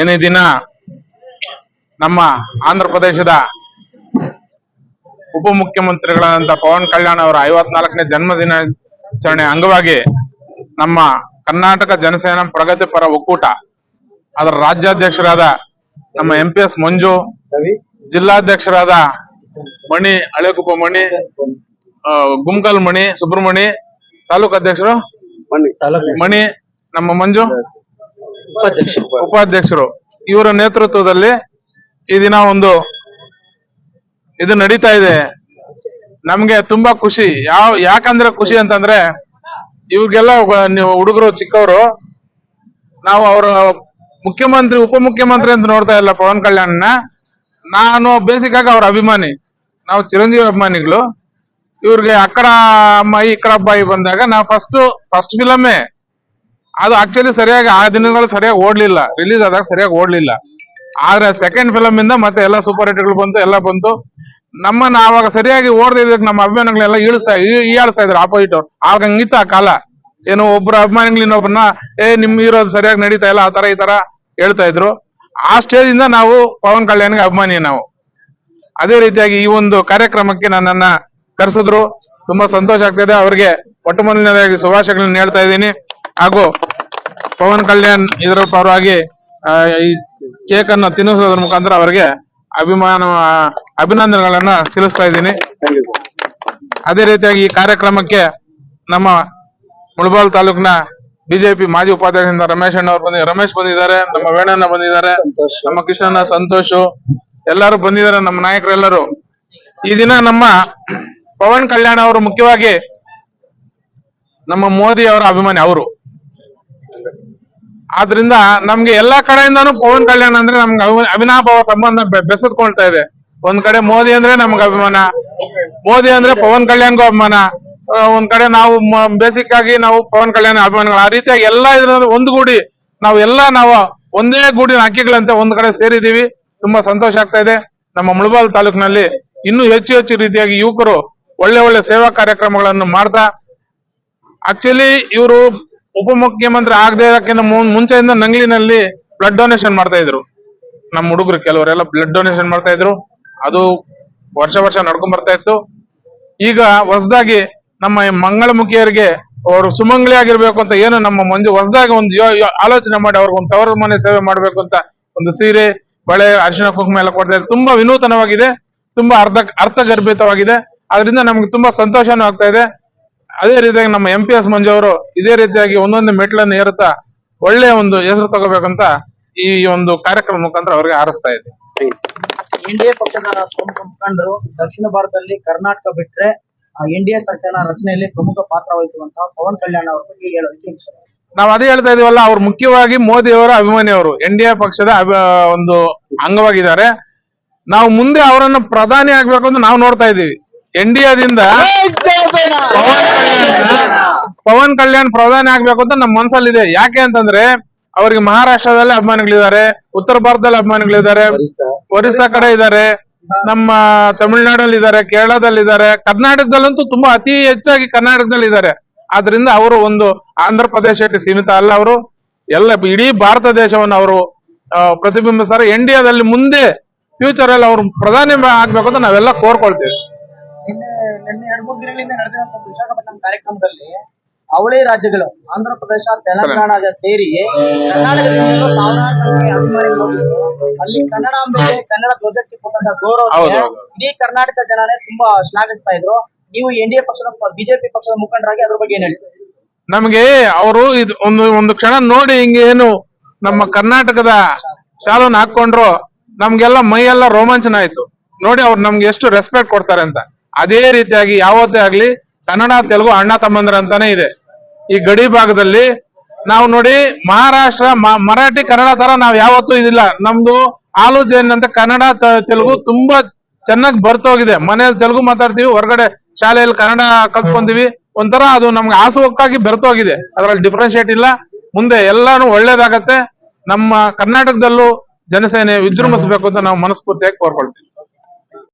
ಏನೇ ದಿನ ನಮ್ಮ ಆಂಧ್ರ ಪ್ರದೇಶದ ಉಪಮುಖ್ಯಮಂತ್ರಿಗಳಾದಂತ ಪವನ್ ಕಲ್ಯಾಣ್ ಅವರ ಐವತ್ನಾಲ್ಕನೇ ಜನ್ಮ ದಿನಾಚರಣೆ ಅಂಗವಾಗಿ ನಮ್ಮ ಕರ್ನಾಟಕ ಜನಸೇನಾ ಪ್ರಗತಿಪರ ಒಕ್ಕೂಟ ಅದರ ರಾಜ್ಯಾಧ್ಯಕ್ಷರಾದ ನಮ್ಮ ಎಂ ಪಿ ಎಸ್ ಮಂಜು ಜಿಲ್ಲಾಧ್ಯಕ್ಷರಾದ ಮಣಿ ಹಳೆಕುಪ್ಪ ಮಣಿ ಗುಮ್ಕಲ್ ಮಣಿ ಸುಬ್ರಹ್ಮಣಿ ತಾಲೂಕು ಅಧ್ಯಕ್ಷರು ಮಣಿ ನಮ್ಮ ಮಂಜು. ಉಪಾಧ್ಯಕ್ಷರು. ಇವರ ನೇತೃತ್ವದಲ್ಲಿ ಈ ದಿನ ಒಂದು ಇದು ನಡೀತಾ ಇದೆ. ನಮ್ಗೆ ತುಂಬಾ ಖುಷಿ. ಯಾವ, ಯಾಕಂದ್ರೆ ಖುಷಿ ಅಂತಂದ್ರೆ ಇವ್ರಿಗೆಲ್ಲ ನೀವು ಹುಡುಗರು, ಚಿಕ್ಕವರು, ನಾವು ಅವರ ಮುಖ್ಯಮಂತ್ರಿ, ಉಪಮುಖ್ಯಮಂತ್ರಿ ಅಂತ ನೋಡ್ತಾ ಇಲ್ಲ ಪವನ್ ಕಲ್ಯಾಣ್ನ. ನಾನು ಬೇಸಿಕ್ ಆಗಿ ಅವ್ರ ಅಭಿಮಾನಿ. ನಾವು ಚಿರಂಜೀವಿ ಅಭಿಮಾನಿಗಳು. ಇವ್ರಿಗೆ ಅಕ್ಕಡ ಅಮ್ಮಾಯಿ ಇಕ್ಕಡ ಅಬ್ಬಾಯಿ ಬಂದಾಗ ನಾವು ಫಸ್ಟ್ ಫಸ್ಟ್ ಫಿಲಮೇ ಅದು ಆಕ್ಚುಲಿ ಸರಿಯಾಗಿ ಆ ದಿನಗಳು ಸರಿಯಾಗಿ ಓಡ್ಲಿಲ್ಲ ರಿಲೀಸ್ ಆದಾಗ ಸರಿಯಾಗಿ ಓಡ್ಲಿಲ್ಲ. ಆದ್ರೆ ಸೆಕೆಂಡ್ ಫಿಲಮ್ ಇಂದ ಮತ್ತೆ ಎಲ್ಲ ಸೂಪರ್ ಹಿಟ್ಗಳು ಬಂತು, ಎಲ್ಲ ಬಂತು. ನಮ್ಮನ್ನ ಆವಾಗ ಸರಿಯಾಗಿ ಓಡ್ದಿದ್ದಕ್ಕೆ ನಮ್ಮ ಅಭಿಮಾನಿಗಳೆಲ್ಲ ಈಳಿಸ್ತಾ ಈಯಾಡಿಸ್ತಾ ಇದ್ರು ಆಪೋಸಿಟ್ ಆವಾಗ ಹಂಗಿತ್ತು ಕಾಲ. ಏನು ಒಬ್ರು ಅಭಿಮಾನಿಗಳು ಇನ್ನೊಬ್ರನ್ನ, ಏ, ನಿಮ್ ಇರೋದು ಸರಿಯಾಗಿ ನಡೀತಾ ಇಲ್ಲ, ಆ ತರ ಈ ತರ, ಹೇಳ್ತಾ ಇದ್ರು. ಆ ಸ್ಟೇಜ್ ಇಂದ ನಾವು ಪವನ್ ಕಲ್ಯಾಣ್ಗೆ ಅಭಿಮಾನಿ ನಾವು. ಅದೇ ರೀತಿಯಾಗಿ ಈ ಒಂದು ಕಾರ್ಯಕ್ರಮಕ್ಕೆ ನನ್ನನ್ನ ಕರೆಸಿದ್ರು. ತುಂಬಾ ಸಂತೋಷ ಆಗ್ತಿದೆ. ಅವ್ರಿಗೆ ಮೊಟ್ಟ ಮೊದಲನೇದಾಗಿ ಶುಭಾಶಯಗಳನ್ನ ಹೇಳ್ತಾ ಇದ್ದೀನಿ. ಹಾಗೂ ಪವನ್ ಕಲ್ಯಾಣ್ ಇದರ ಪರವಾಗಿ ಈ ಕೇಕ್ ಅನ್ನು ತಿನ್ನಿಸೋದ್ರ ಮುಖಾಂತರ ಅವರಿಗೆ ಅಭಿಮಾನ, ಅಭಿನಂದನೆಗಳನ್ನ ತಿಳಿಸ್ತಾ ಇದ್ದೀನಿ. ಅದೇ ರೀತಿಯಾಗಿ ಈ ಕಾರ್ಯಕ್ರಮಕ್ಕೆ ನಮ್ಮ ಮುಳಬಾಲ್ ತಾಲೂಕಿನ ಬಿಜೆಪಿ ಮಾಜಿ ಉಪಾಧ್ಯಕ್ಷರಿಂದ ರಮೇಶ್ ಅಣ್ಣ ಅವರು ಬಂದಿದ್ದಾರೆ. ರಮೇಶ್ ಬಂದಿದ್ದಾರೆ, ನಮ್ಮ ವೇಣಣ್ಣ ಬಂದಿದ್ದಾರೆ, ನಮ್ಮ ಕೃಷ್ಣಣ್ಣ, ಸಂತೋಷ್, ಎಲ್ಲರೂ ಬಂದಿದ್ದಾರೆ, ನಮ್ಮ ನಾಯಕರೆಲ್ಲರೂ. ಈ ದಿನ ನಮ್ಮ ಪವನ್ ಕಲ್ಯಾಣ್ ಅವರು ಮುಖ್ಯವಾಗಿ ನಮ್ಮ ಮೋದಿ ಅವರ ಅಭಿಮಾನಿ ಅವರು. ಆದ್ರಿಂದ ನಮ್ಗೆ ಎಲ್ಲಾ ಕಡೆಯಿಂದಾನು ಪವನ್ ಕಲ್ಯಾಣ್ ಅಂದ್ರೆ ನಮ್ಗೆ ಅವಿ- ಅವಿನಾಭಾವ ಸಂಬಂಧ ಬೆಸೆದ್ಕೊಳ್ತಾ ಇದೆ. ಒಂದ್ ಕಡೆ ಮೋದಿ ಅಂದ್ರೆ ನಮ್ಗೆ ಅಭಿಮಾನ. ಮೋದಿ ಅಂದ್ರೆ ಪವನ್ ಕಲ್ಯಾಣ್ಗೂ ಅಭಿಮಾನ. ಒಂದ್ ಕಡೆ ನಾವು ಬೇಸಿಕ್ ಆಗಿ ನಾವು ಪವನ್ ಕಲ್ಯಾಣ್ ಅಭಿಮಾನಿಗಳು. ಆ ರೀತಿಯಾಗಿ ಎಲ್ಲಾ ಇದ್ರಲ್ಲಿ ಒಂದುಗೂಡಿ ನಾವು ಎಲ್ಲಾ ನಾವು ಒಂದೇ ಗೂಡಿನ ಹಕ್ಕಿಗಳಂತೆ ಒಂದ್ ಕಡೆ ಸೇರಿದೀವಿ ತುಂಬಾ ಸಂತೋಷ ಆಗ್ತಾ ಇದೆ. ನಮ್ಮ ಮುಳಬಾಲ್ ತಾಲೂಕಿನಲ್ಲಿ ಇನ್ನೂ ಹೆಚ್ಚು ಹೆಚ್ಚು ರೀತಿಯಾಗಿ ಯುವಕರು ಒಳ್ಳೆ ಒಳ್ಳೆ ಸೇವಾ ಕಾರ್ಯಕ್ರಮಗಳನ್ನು ಮಾಡ್ತಾ. ಆಕ್ಚುಲಿ ಇವರು ಉಪಮುಖ್ಯಮಂತ್ರಿ ಆಗದೆ ಇರೋಕ್ಕಿಂತ ಮುಂಚೆಯಿಂದ ನಂಗ್ಲಿನಲ್ಲಿ ಬ್ಲಡ್ ಡೊನೇಷನ್ ಮಾಡ್ತಾ ಇದ್ರು. ನಮ್ಮ ಹುಡುಗರು ಕೆಲವರೆಲ್ಲ ಬ್ಲಡ್ ಡೊನೇಷನ್ ಮಾಡ್ತಾ ಇದ್ರು. ಅದು ವರ್ಷ ವರ್ಷ ನಡ್ಕೊಂಡ್ ಬರ್ತಾ ಇತ್ತು. ಈಗ ಹೊಸದಾಗಿ ನಮ್ಮ ಮಂಗಳಮುಖಿಯರಿಗೆ ಅವರು ಸುಮಂಗಲಿ ಆಗಿರ್ಬೇಕು ಅಂತ ಏನು ನಮ್ಮ ಮಂಜು ಹೊಸದಾಗಿ ಒಂದು ಆಲೋಚನೆ ಮಾಡಿ ಅವ್ರಿಗೆ ಒಂದು ತವರ ಮನೆ ಸೇವೆ ಮಾಡ್ಬೇಕು ಅಂತ ಒಂದು ಸೀರೆ, ಬಳೆ ಅರಿಶಿನ ಕುಂಕುಮ ಎಲ್ಲ ಕೊಡ್ತಾ ತುಂಬಾ ವಿನೂತನವಾಗಿದೆ. ತುಂಬಾ ಅರ್ಥ ಅರ್ಥಗರ್ಭಿತವಾಗಿದೆ. ಅದರಿಂದ ನಮ್ಗೆ ತುಂಬಾ ಸಂತೋಷನೂ ಆಗ್ತಾ ಇದೆ. ಅದೇ ರೀತಿಯಾಗಿ ನಮ್ಮ ಎಂ ಪಿ ಎಸ್ ಮಂಜು ಅವರು ಇದೇ ರೀತಿಯಾಗಿ ಒಂದೊಂದು ಮೆಟ್ಲನ್ನು ಏರುತ್ತಾ ಒಳ್ಳೆ ಒಂದು ಹೆಸರು ತಗೋಬೇಕಂತ ಈ ಒಂದು ಕಾರ್ಯಕ್ರಮ ಮುಖಾಂತರ ಅವರಿಗೆ ಆರಿಸ್ತಾ ಇದೆ ಎನ್ಡಿಎ ಪಕ್ಷದ ಪ್ರಮುಖ ಮುಖಂಡರು ದಕ್ಷಿಣ ಭಾರತದಲ್ಲಿ ಕರ್ನಾಟಕ ಬಿಟ್ರೆ ಎನ್ ಡಿ ಎ ಸರ್ಕಾರ ರಚನೆಯಲ್ಲಿ ಪ್ರಮುಖ ಪಾತ್ರ ವಹಿಸುವಂತಹ ಪವನ್ ಕಲ್ಯಾಣ್ ಅವರ ಬಗ್ಗೆ ಹೇಳೋದಕ್ಕೆ ನಾವು ಅದೇ ಹೇಳ್ತಾ ಇದೀವಲ್ಲ ಅವರು ಮುಖ್ಯವಾಗಿ ಮೋದಿ ಅವರ ಅಭಿಮಾನಿಯವರು ಎನ್ ಡಿ ಎ ಪಕ್ಷದ ಒಂದು ಅಂಗವಾಗಿದ್ದಾರೆ. ನಾವು ಮುಂದೆ ಅವರನ್ನು ಪ್ರಧಾನಿ ಆಗ್ಬೇಕು ಅಂತ ನಾವು ನೋಡ್ತಾ ಇದೀವಿ ಎನ್ ಡಿ ಎದಿಂದ ಪವನ್ ಕಲ್ಯಾಣ್ ಪ್ರಧಾನಿ ಆಗ್ಬೇಕು ಅಂತ ನಮ್ಮ ಮನಸ್ಸಲ್ಲಿದೆ ಯಾಕೆ ಅಂತಂದ್ರೆ ಅವರಿಗೆ ಮಹಾರಾಷ್ಟ್ರದಲ್ಲಿ ಅಭಿಮಾನಿಗಳಿದ್ದಾರೆ ಉತ್ತರ ಭಾರತದಲ್ಲಿ ಅಭಿಮಾನಿಗಳಿದ್ದಾರೆ ಒರಿಸ್ಸಾ. ಕಡೆ ಇದ್ದಾರೆ ನಮ್ಮ ತಮಿಳುನಾಡಲ್ಲಿ ಇದ್ದಾರೆ ಕೇರಳದಲ್ಲಿ ಇದ್ದಾರೆ ಕರ್ನಾಟಕದಲ್ಲಂತೂ ತುಂಬಾ ಅತಿ ಹೆಚ್ಚಾಗಿ ಕರ್ನಾಟಕದಲ್ಲಿ ಇದ್ದಾರೆ ಆದ್ರಿಂದ ಅವರು ಒಂದು ಆಂಧ್ರ ಪ್ರದೇಶಕ್ಕೆ ಸೀಮಿತ ಅಲ್ಲ ಅವರು. ಎಲ್ಲ ಇಡೀ ಭಾರತ ದೇಶವನ್ನು ಅವರು ಪ್ರತಿಬಿಂಬಿಸ್ತಾರೆ. ಇಂಡಿಯಾದಲ್ಲಿ ಮುಂದೆ ಫ್ಯೂಚರ್ ಅಲ್ಲಿ ಅವರು ಪ್ರಧಾನಿ ಆಗ್ಬೇಕು ಅಂತ ನಾವೆಲ್ಲ ಕೋರ್ಕೊಳ್ತೇವೆ. ನಿನ್ನೆ ನಿನ್ನೆ ಎರಡು ಮೂರು ದಿನಗಳಿಂದ ನಡೆದಿರುವಂತಹ ವಿಶಾಖಪಟ್ಟಣ ಕಾರ್ಯಕ್ರಮದಲ್ಲಿ ಅವಳಿ ರಾಜ್ಯಗಳು ಆಂಧ್ರ ಪ್ರದೇಶ ತೆಲಂಗಾಣದ ಸೇರಿ ಅಲ್ಲಿ ಸಾವಿರಾರು ಸಂಖ್ಯೆಯ ಅಭಿಮಾನಿಗಳು ಅಲ್ಲಿ ಕನ್ನಡಾಂಬೆಗೆ ಕನ್ನಡ ಧ್ವಜಕ್ಕೆ ಕೊಟ್ಟಂತ ಗೌರವ. ಇಡೀ ಕರ್ನಾಟಕ ಜನನೇ ತುಂಬಾ ಶ್ಲಾಘಿಸ್ತಾ ಇದ್ರು. ನೀವು ಎನ್ ಡಿ ಎ ಪಕ್ಷದ ಬಿಜೆಪಿ ಪಕ್ಷದ ಮುಖಂಡರಾಗಿ ಅದ್ರ ಬಗ್ಗೆ ಏನ್ ಹೇಳ್ತೀರಿ? ನಮಗೆ ಅವರು ಇದು ಒಂದು ಒಂದು ಕ್ಷಣ ನೋಡಿ ಹಿಂಗೇನು ನಮ್ಮ ಕರ್ನಾಟಕದ ಶಾಲನ್ನು ಹಾಕೊಂಡ್ರು ನಮ್ಗೆಲ್ಲ ಮೈಯೆಲ್ಲ ರೋಮಾಂಚನ ಆಯ್ತು. ನೋಡಿ ಅವ್ರು ನಮ್ಗೆ ಎಷ್ಟು ರೆಸ್ಪೆಕ್ಟ್ ಕೊಡ್ತಾರೆ ಅಂತ. ಅದೇ ರೀತಿಯಾಗಿ ಯಾವತ್ತೇ ಆಗ್ಲಿ ಕನ್ನಡ, ತೆಲುಗು ಅಣ್ಣ ತಮ್ಮಂದ್ರ ಅಂತಾನೆ ಇದೆ. ಈ ಗಡಿ ಭಾಗದಲ್ಲಿ ನಾವು ನೋಡಿ ಮಹಾರಾಷ್ಟ್ರ ಮರಾಠಿ, ಕನ್ನಡ ತರ ನಾವ್ ಯಾವತ್ತೂ ಇದಿಲ್ಲ. ನಮ್ದು ಆಲೋಚನೆ ಅಂತ ಕನ್ನಡ ತೆಲುಗು ತುಂಬಾ ಚೆನ್ನಾಗಿ ಬರ್ತೋಗಿದೆ ಮನೇಲಿ ತೆಲುಗು ಮಾತಾಡ್ತೀವಿ, ಹೊರಗಡೆ ಶಾಲೆಯಲ್ಲಿ ಕನ್ನಡ ಕಲ್ತ್ಕೊಂತೀವಿ. ಒಂಥರ ಅದು ನಮ್ಗೆ ಆಸುವಕ್ಕಾಗಿ ಬೆರ್ತೋಗಿದೆ ಅದ್ರಲ್ಲಿ ಡಿಫ್ರೆನ್ಶಿಯೇಟ್ ಇಲ್ಲ. ಮುಂದೆ ಎಲ್ಲಾನು ಒಳ್ಳೇದಾಗತ್ತೆ. ನಮ್ಮ ಕರ್ನಾಟಕದಲ್ಲೂ ಜನಸೇನೆ ವಿಜೃಂಭಿಸಬೇಕು ಅಂತ ನಾವು ಮನಸ್ಫೂರ್ತಿಯಾಗಿ ಕೋರ್ಕೊಳ್ತೀವಿ.